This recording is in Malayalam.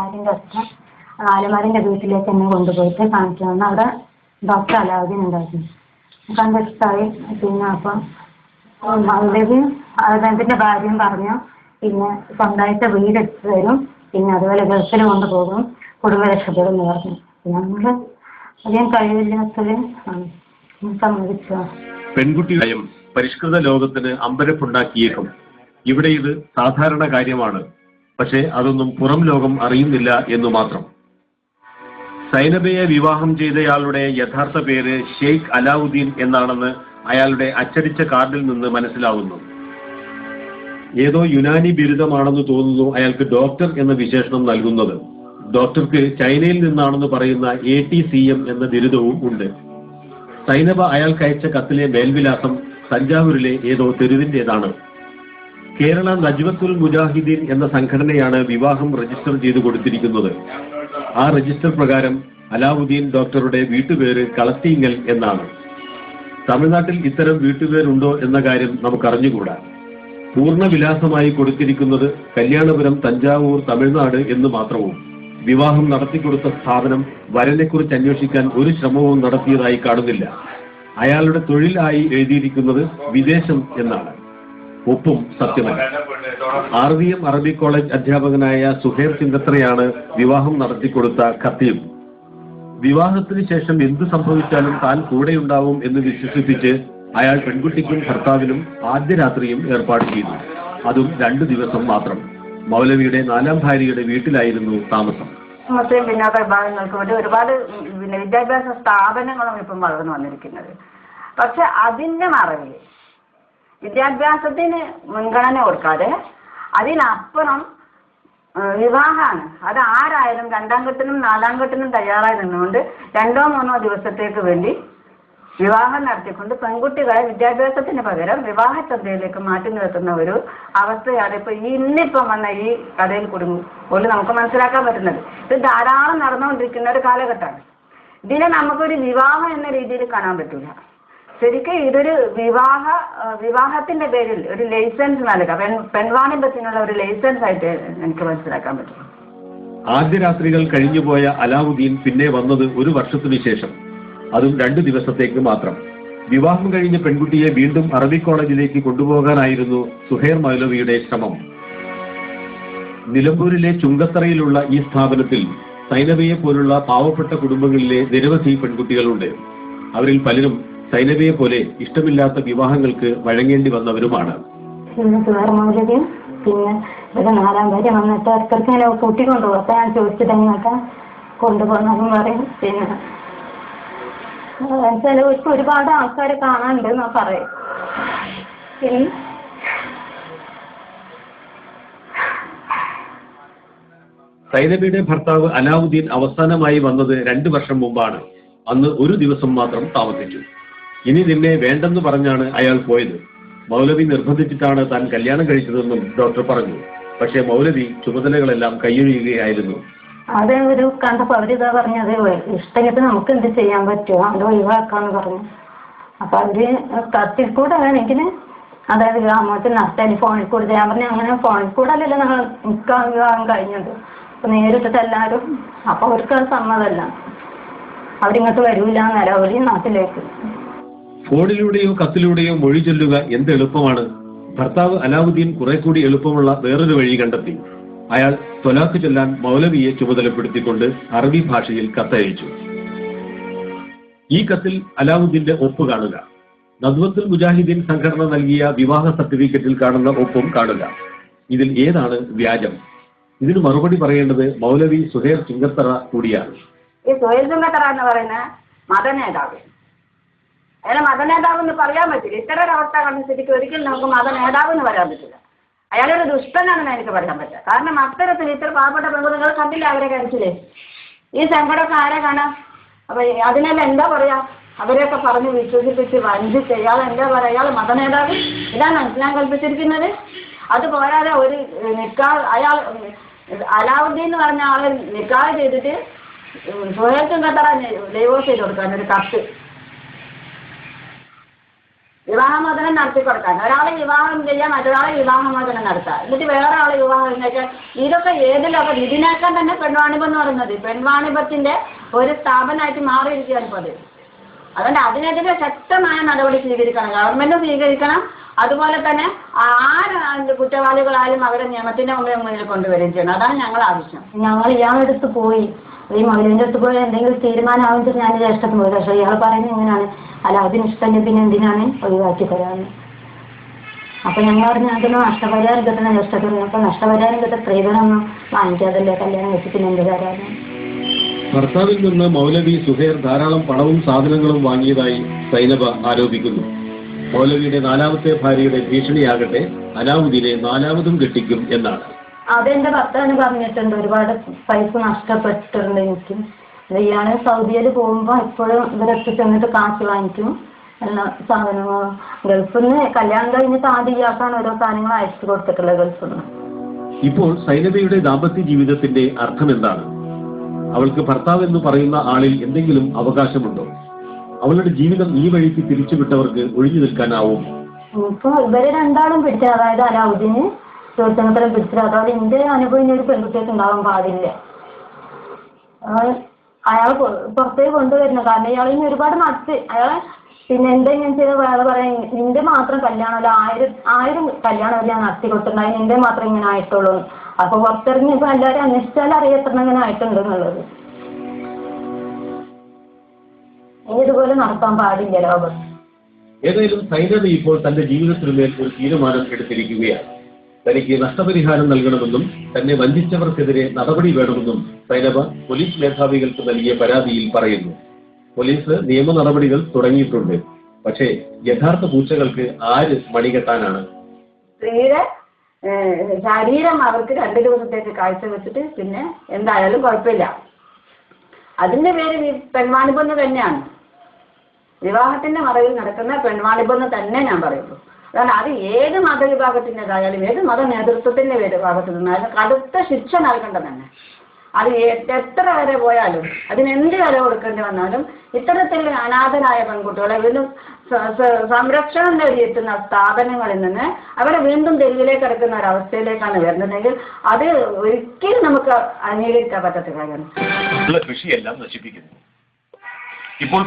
ആലുമാരിന്റെ അച്ഛൻ ആലുമാരിന്റെ വീട്ടിലേക്ക് എന്നെ കൊണ്ടുപോയിട്ട് കാണിച്ചു തന്നു അവിടെ ഡോക്ടർ അലാവുദ്ദീൻ ഉണ്ടായിരുന്നു. കണ്ടിട്ടായി പിന്നെ അപ്പം മൗലവി അദ്ദേഹത്തിന്റെ ഭാര്യയും പറഞ്ഞു പിന്നെ സ്വന്തമായിട്ട് വീട് എടുത്തു തരും പിന്നെ അതുപോലെ ഗൾഫിൽ കൊണ്ടുപോകും കുടുംബ രക്ഷപ്പെടും എന്ന് പറഞ്ഞു. ഞങ്ങൾ അധികം കഴിവില്ലാത്തത് സമ്മതിച്ചു. പെൺകുട്ടിയും പരിഷ്കൃത ലോകത്തിന് അമ്പരപ്പുണ്ടാക്കിയേക്കും. ഇവിടെ ഇത് സാധാരണ കാര്യമാണ്. പക്ഷേ അതൊന്നും പുറം ലോകം അറിയുന്നില്ല എന്നു മാത്രം. സൈനബയെ വിവാഹം ചെയ്തയാളുടെ യഥാർത്ഥ പേര് ഷെയ്ഖ് അലാവുദ്ദീൻ എന്നാണെന്ന് അയാളുടെ അച്ചടിച്ച കാർഡിൽ നിന്ന് മനസ്സിലാവുന്നു. ഏതോ യുനാനി ബിരുദമാണെന്ന് തോന്നുന്നു അയാൾക്ക് ഡോക്ടർ എന്ന വിശേഷണം നൽകുന്നത്. ഡോക്ടർക്ക് ചൈനയിൽ നിന്നാണെന്ന് പറയുന്ന എ ടി സി എം എന്ന ബിരുദവും ഉണ്ട്. സൈനബ അയാൾക്ക് അയച്ച കത്തിലെ മേൽവിലാസം തഞ്ചാവൂരിലെ ഏതോ തെരുവിന്റേതാണ് കേരള നജ്വത്തുൽ മുജാഹിദീൻ എന്ന സംഘടനയാണ് വിവാഹം രജിസ്റ്റർ ചെയ്തു കൊടുത്തിരിക്കുന്നത്. ആ രജിസ്റ്റർ പ്രകാരം അലാവുദ്ദീൻ ഡോക്ടറുടെ വീട്ടുപേര് കളത്തിങ്ങൽ എന്നാണ്. തമിഴ്നാട്ടിൽ ഇത്തരം വീട്ടുപേരുണ്ടോ എന്ന കാര്യം നമുക്കറിഞ്ഞുകൂടാ. പൂർണ വിലാസമായി കൊടുത്തിരിക്കുന്നത് കല്യാണപുരം തഞ്ചാവൂർ തമിഴ്നാട് എന്ന് മാത്രവും. വിവാഹം നടത്തിക്കൊടുത്ത സ്ഥാപനം വരനെക്കുറിച്ച് അന്വേഷിക്കാൻ ഒരു ശ്രമവും നടത്തിയതായി കാണുന്നില്ല. അയാളുടെ തൊഴിലായി എഴുതിയിരിക്കുന്നത് വിദേശം എന്നാണ്. ഒപ്പും സത്യമല്ല. R V M Arabi college അധ്യാപകനായ സുഹേർ ചിന്തത്രയാണ് വിവാഹം നടത്തിക്കൊടുത്ത ഖത്തീബ് വിവാഹത്തിന് ശേഷം എന്ത് സംഭവിച്ചാലും താൻ കൂടെയുണ്ടാവും എന്ന് വിശ്വസിപ്പിച്ച് അയാൾ പെൺകുട്ടിക്കും ഭർത്താവിനും ആദ്യ രാത്രിയും ഏർപ്പാട് ചെയ്തു. അതും രണ്ടു ദിവസം മാത്രം. മൗലവിയുടെ നാലാം ഭാര്യയുടെ വീട്ടിലായിരുന്നു താമസം. മുസ്ലിം പിന്നാക്ക വിഭാഗങ്ങൾക്ക് വേണ്ടി ഒരുപാട് പിന്നെ വിദ്യാഭ്യാസ സ്ഥാപനങ്ങളും ഇപ്പം വളർന്നു വന്നിരിക്കുന്നത്. പക്ഷെ അതിന്റെ മറവിൽ വിദ്യാഭ്യാസത്തിന് മുൻഗണന കൊടുക്കാതെ അതിനപ്പുറം വിവാഹമാണ്. അത് ആരായാലും രണ്ടാം കെട്ടിനും നാലാം കെട്ടിനും തയ്യാറായി നിന്നുകൊണ്ട് രണ്ടോ മൂന്നോ ദിവസത്തേക്ക് വേണ്ടി വിവാഹം നടത്തിക്കൊണ്ട് പെൺകുട്ടികളെ വിദ്യാഭ്യാസത്തിന് പകരം വിവാഹ ചന്തയിലേക്ക് മാറ്റി നിർത്തുന്ന ഒരു അവസ്ഥയാണ് ഇപ്പൊ ഈ ഇന്നിപ്പം വന്ന ഈ കഥയിൽ കുടുങ്ങി പോലെ നമുക്ക് മനസ്സിലാക്കാൻ പറ്റുന്നത്. ഇത് ധാരാളം നടന്നുകൊണ്ടിരിക്കുന്ന ഒരു കാലഘട്ടമാണ്. ഇതിനെ നമുക്കൊരു വിവാഹം എന്ന രീതിയിൽ കാണാൻ പറ്റില്ല ശരിക്കും ഇതൊരു വിവാഹ വിവാഹത്തിന്റെ പേരിൽ ഒരു ലൈസൻസ് നൽകുക പെൺ പെൺവാണിഭത്തിനുള്ള ഒരു ലൈസൻസ് ആയിട്ട് എനിക്ക് മനസ്സിലാക്കാൻ പറ്റും. ആദ്യ രാത്രികൾ കഴിഞ്ഞുപോയ അലാവുദ്ദീൻ പിന്നെ വന്നത് ഒരു വർഷത്തിനു ശേഷം. അതും രണ്ടു ദിവസത്തേക്ക് മാത്രം. വിവാഹം കഴിഞ്ഞ പെൺകുട്ടിയെ വീണ്ടും അറബി കോളേജിലേക്ക് കൊണ്ടുപോകാനായിരുന്നു സുഹേർ മൗലവിയുടെ ശ്രമം. നിലമ്പൂരിലെ ചുങ്കത്തറയിലുള്ള ഈ സ്ഥാപനത്തിൽ സൈനബയെ പോലുള്ള പാവപ്പെട്ട കുടുംബങ്ങളിലെ നിരവധി പെൺകുട്ടികളുണ്ട്. അവരിൽ പലരും സൈനബയെ പോലെ ഇഷ്ടമില്ലാത്ത വിവാഹങ്ങൾക്ക് വഴങ്ങേണ്ടി വന്നവരുമാണ്. പിന്നെ ഇവിടെ നാലാം ഭാര്യ വന്നിട്ട് ഇടയ്ക്കിടയ്ക്ക് ഇങ്ങനെ കൂട്ടിക്കൊണ്ടുപോകും അപ്പൊ ഞാൻ ചോദിച്ചിട്ട് എങ്ങോട്ടാ കൊണ്ടുപോകുന്നതും പറയും. പിന്നെ ചിലവർക്ക് ഒരുപാട് ആൾക്കാരെ കാണാനുണ്ട് എന്നാ പറയും. പിന്നെ സൈനബയുടെ ഭർത്താവ് അലാവുദ്ദീൻ അവസാനമായി വന്നത് രണ്ടു വർഷം മുമ്പാണ്. അന്ന് ഒരു ദിവസം മാത്രം താമസിച്ചു. ഇനി നിന്നെ വേണ്ടെന്ന് പറഞ്ഞാണ് അയാൾ പോയത്. മൗലവി നിർബന്ധിച്ചിട്ടാണ് താൻ കല്യാണം കഴിച്ചതെന്നും ഡോക്ടർ പറഞ്ഞു. പക്ഷേ മൗലവി ചുമതലകളെല്ലാം കൈയൊഴിയുകയായിരുന്നു. അത് ഒരു കണ്ടപ്പോ അവരിതാ പറഞ്ഞത് ഇഷ്ടമിട്ട് നമുക്ക് എന്ത് ചെയ്യാൻ പറ്റുമോ അത് ഒഴിവാക്കാന്ന് പറഞ്ഞു. അപ്പൊ അവർ കത്തിൽ കൂടെ വേണമെങ്കിൽ അതായത് ഗ്രാമത്തിൽ നഷ്ടം ഫോണിൽ കൂടെ ഞാൻ പറഞ്ഞു അങ്ങനെ ഫോണിൽ കൂടെ അല്ലല്ലോ ഞങ്ങൾ നിൽക്കാൻ വിവാഹം കഴിഞ്ഞത്. അപ്പൊ നേരിട്ടിട്ട് എല്ലാവരും അപ്പൊ അവർക്ക് അത് സമ്മതമല്ല. അവരിങ്ങോട്ട് വരൂല നിലവിളി നാട്ടിലേക്ക്. ഫോണിലൂടെയോ കത്തിലൂടെയോ മൊഴി ചൊല്ലുക എന്ത് എളുപ്പമാണ്? ഭർത്താവ് അലാവുദ്ദീൻ കുറെ കൂടി എളുപ്പമുള്ള വേറൊരു വഴി കണ്ടെത്തി. അയാൾ തൊലാക്ക് ചൊല്ലാൻ മൗലവിയെ ചുമതലപ്പെടുത്തിക്കൊണ്ട് അറബി ഭാഷയിൽ കത്തയച്ചു. ഈ കത്തിൽ അലാവുദ്ദീന്റെ ഒപ്പ് കാണുക. നദ്വത്തുൽ മുജാഹിദ്ദീൻ സംഘടന നൽകിയ വിവാഹ സർട്ടിഫിക്കറ്റിൽ കാണുന്ന ഒപ്പും കാണുക. ഇതിൽ ഏതാണ് വ്യാജം? ഇതിന് മറുപടി പറയേണ്ടത് മൗലവി സുഹേർ ചുങ്കത്തറ കൂടിയാണ്. ഈ സുഹേർ ചുങ്കത്തറ എന്ന് പറയുന്ന മതനേതാവ് അയാളെ മതനേതാവെന്ന് പറയാൻ പറ്റില്ല. ഇത്തരം ഒരു അവസ്ഥ കണ്ട സ്ഥിതിക്ക് ഒരിക്കലും നമുക്ക് മതനേതാവെന്ന് പറയാൻ പറ്റില്ല. അയാളൊരു ദുഷ്ടനാണെന്ന് എനിക്ക് പറയാൻ പറ്റില്ല. കാരണം അത്തരത്തിൽ ഇത്ര പാവപ്പെട്ട പെൺകുട്ടികൾ കണ്ടില്ല അവരെ കഴിച്ചില്ലേ ഈ സങ്കടമൊക്കെ ആരെ കാണാം? അപ്പൊ അതിനെല്ലാം എന്താ പറയാ? അവരെയൊക്കെ പറഞ്ഞ് വിശ്വസിപ്പിച്ച് വഞ്ചിച്ച് ഇയാൾ എന്താ പറയാ? അയാൾ മതനേതാവ്. ഇതാണ് ഇസ്ലാം കൽപ്പിച്ചിരിക്കുന്നത്. അത് പോരാതെ ഒരു നിക്കാ അയാൾ അലാവുദ്ദീൻ എന്ന് പറഞ്ഞ ആളെ നിക്കാഹ് ചെയ്തിട്ട് സുഹേൽ ചുങ്കത്തറ ഡൈവോഴ്സ് ചെയ്ത് കൊടുക്കാൻ ഒരു കത്ത്. വിവാഹമോചനം നടത്തി കൊടുക്കാൻ. ഒരാളെ വിവാഹം ചെയ്യാൻ മറ്റൊരാളെ വിവാഹമോചനം നടത്താം. എന്നിട്ട് വേറെ ആളെ വിവാഹം എന്നുവെച്ചാൽ ഇതൊക്കെ ഏതിലൊക്കെ ലോകം ഇതിനേക്കാൾ തന്നെ പെൺവാണിഭം എന്ന് പറയുന്നത്. പെൺവാണിഭത്തിന്റെ ഒരു സ്ഥാപനമായിട്ട് മാറിയിരിക്കുകയാണ് ഇപ്പോൾ അത്. അതുകൊണ്ട് അതിനെതിരെ ശക്തമായ നടപടി സ്വീകരിക്കണം. ഗവൺമെന്റ് സ്വീകരിക്കണം. അതുപോലെ തന്നെ ആര് കുറ്റവാളികളായാലും അവരെ നിയമത്തിന്റെ മുമ്പിൽ മുന്നിൽ കൊണ്ടുവരികയും ചെയ്യണം. അതാണ് ഞങ്ങളുടെ ആവശ്യം. ഞങ്ങൾ ഇയാളെടുത്ത് പോയി. ഈ മൗലിന്റെ അടുത്ത് പോയി എന്തെങ്കിലും തീരുമാനമാവും ഞാൻ ജ്യേഷ്ഠത്തിന് പോയി പക്ഷേ ഇയാൾ പറയുന്നത് ഇങ്ങനെയാണ്. അതിന് ഇഷ്ടമല്ല പിന്നെ എന്തിനാണ് ഒഴിവാക്കി തരാമെന്ന് അപ്പൊ ഞങ്ങൾ പറഞ്ഞു അതിന് നഷ്ടപരിഹാരം കിട്ടുന്ന ജ്യേഷ്ഠത്തിന് അപ്പൊ നഷ്ടപരിഹാരം കിട്ടുന്ന സ്ത്രീധനൊന്നും വാങ്ങിക്കാതല്ലേ? കല്യാണം വെച്ച് പിന്നെ എന്ത് തരാമെന്ന് ഭർത്താവിൽ നിന്ന് മൗലവി സുഹേർ ധാരാളം പണവും സാധനങ്ങളും വാങ്ങിയതായി സൈനബ ആരോപിക്കുന്നു. മൗലവിയുടെ നാലാമത്തെ ഭാര്യയുടെ ഭീഷണിയാകട്ടെ അലാവുദ്ദീനെ നാലാമതും കെട്ടിക്കും എന്നാണ്. അതെന്റെ ഭർത്താവിന് പറഞ്ഞിട്ടുണ്ട് ഒരുപാട് പൈസ നഷ്ടപ്പെട്ടിട്ടുണ്ട് എനിക്ക്. ഇയാൾ സൗദിയിൽ പോകുമ്പോ എപ്പോഴും ഇവരൊക്കെ ചെന്നിട്ട് കാശ് വാങ്ങിക്കും. എല്ലാ സാധനങ്ങളും ഗൾഫിൽ നിന്ന് കല്യാണം കഴിഞ്ഞിട്ട് ആദ്യം ഇയാൾക്കാണ് ഓരോ സാധനങ്ങൾ അയച്ചു കൊടുത്തിട്ടുള്ളത് ഗൾഫിൽ നിന്ന് ഇപ്പോൾ സൈനബയുടെ ദാമ്പത്യ ജീവിതത്തിന്റെ അർത്ഥം എന്താണ് അവൾക്ക് ഭർത്താവ് എന്ന് പറയുന്ന ആളിൽ എന്തെങ്കിലും അവകാശമുണ്ടോ? അവളുടെ ജീവിതം ഈ വഴിക്ക് തിരിച്ചുവിട്ടവർക്ക് ഒഴിഞ്ഞു നിൽക്കാനാവും. ഇപ്പൊ ഇവർ രണ്ടാളും പിടിച്ച അതായത് അലാവുദ്ദീന് ചോദ്യത്തിനും പിടിച്ചത് അതോടെ എന്റെ അനുഭവം ഇനി ഒരു പെൺകുട്ടിയൊക്കെ ഉണ്ടാവാൻ പാടില്ല. അയാൾ പുറത്തേക്ക് കൊണ്ടുവരുന്നു. കാരണം ഇയാൾ ഇനി ഒരുപാട് നടത്തി അയാളെ പിന്നെ എന്താ ഞാൻ ചെയ്ത വേറെ പറയാൻ നിന്റെ മാത്രം കല്യാണം അല്ല ആയിരം ആയിരം കല്യാണം ഞാൻ നടത്തി കൊടുത്തിട്ടുണ്ടായി നിന്റെ മാത്രം ഇങ്ങനെ ആയിട്ടുള്ളൂ. അപ്പൊ പുറത്തിറങ്ങി ഇപ്പൊ എല്ലാവരും അന്വേഷിച്ചാൽ അറിയത്തണം ഇങ്ങനെ ആയിട്ടുണ്ട് എന്നുള്ളത് ഇനി ഇതുപോലെ നടത്താൻ പാടില്ല ലോകം. ഏതായാലും സൈനബ ഇപ്പോൾ തന്റെ ജീവിതത്തിനുമേൽ ഒരു തീരുമാനം എടുത്തിരിക്കുകയാണ്. തനിക്ക് നഷ്ടപരിഹാരം നൽകണമെന്നും തന്നെ വഞ്ചിച്ചവർക്കെതിരെ നടപടി വേണമെന്നും സൈനബ പോലീസ് മേധാവികൾക്ക് നൽകിയ പരാതിയിൽ പറയുന്നു. പോലീസ് നിയമ നടപടികൾ തുടങ്ങിയിട്ടുണ്ട്. പക്ഷേ യഥാർത്ഥ പൂച്ചകൾക്ക് ആര് മണികെട്ടാനാണ്? സ്ത്രീയുടെ ശരീരം അവർക്ക് രണ്ട് ദിവസത്തേക്ക് കാഴ്ച വെച്ചിട്ട് പിന്നെ എന്തായാലും കുഴപ്പമില്ല. അതിന്റെ പേര് എന്ന് തന്നെയാണ്. വിവാഹത്തിന്റെ മറവിൽ നടക്കുന്ന പെൺവാണിഭം തന്നെ ഞാൻ പറയുള്ളൂ കാരണം അത് ഏത് മതവിഭാഗത്തിന്റെതായാലും ഏത് മത നേതൃത്വത്തിന്റെ വിഭാഗത്തിൽ നിന്നായാലും കടുത്ത ശിക്ഷ നൽകേണ്ടത് തന്നെ അത് എത്ര വരെ പോയാലും അതിന് എന്ത് വില കൊടുക്കേണ്ടി വന്നാലും ഇത്തരത്തിൽ അനാഥരായ പെൺകുട്ടികളെ വീണ്ടും സംരക്ഷണം നേടിയെത്തുന്ന സ്ഥാപനങ്ങളിൽ നിന്ന് അവരെ വീണ്ടും തെരുവിലേക്ക് കിടക്കുന്ന ഒരവസ്ഥയിലേക്കാണ് വരുന്നതെങ്കിൽ അത് ഒരിക്കലും നമുക്ക് അംഗീകരിക്കാൻ പറ്റാത്ത കാര്യമാണ് കൃഷിയെല്ലാം നശിപ്പിക്കുന്നു. ഇപ്പോൾ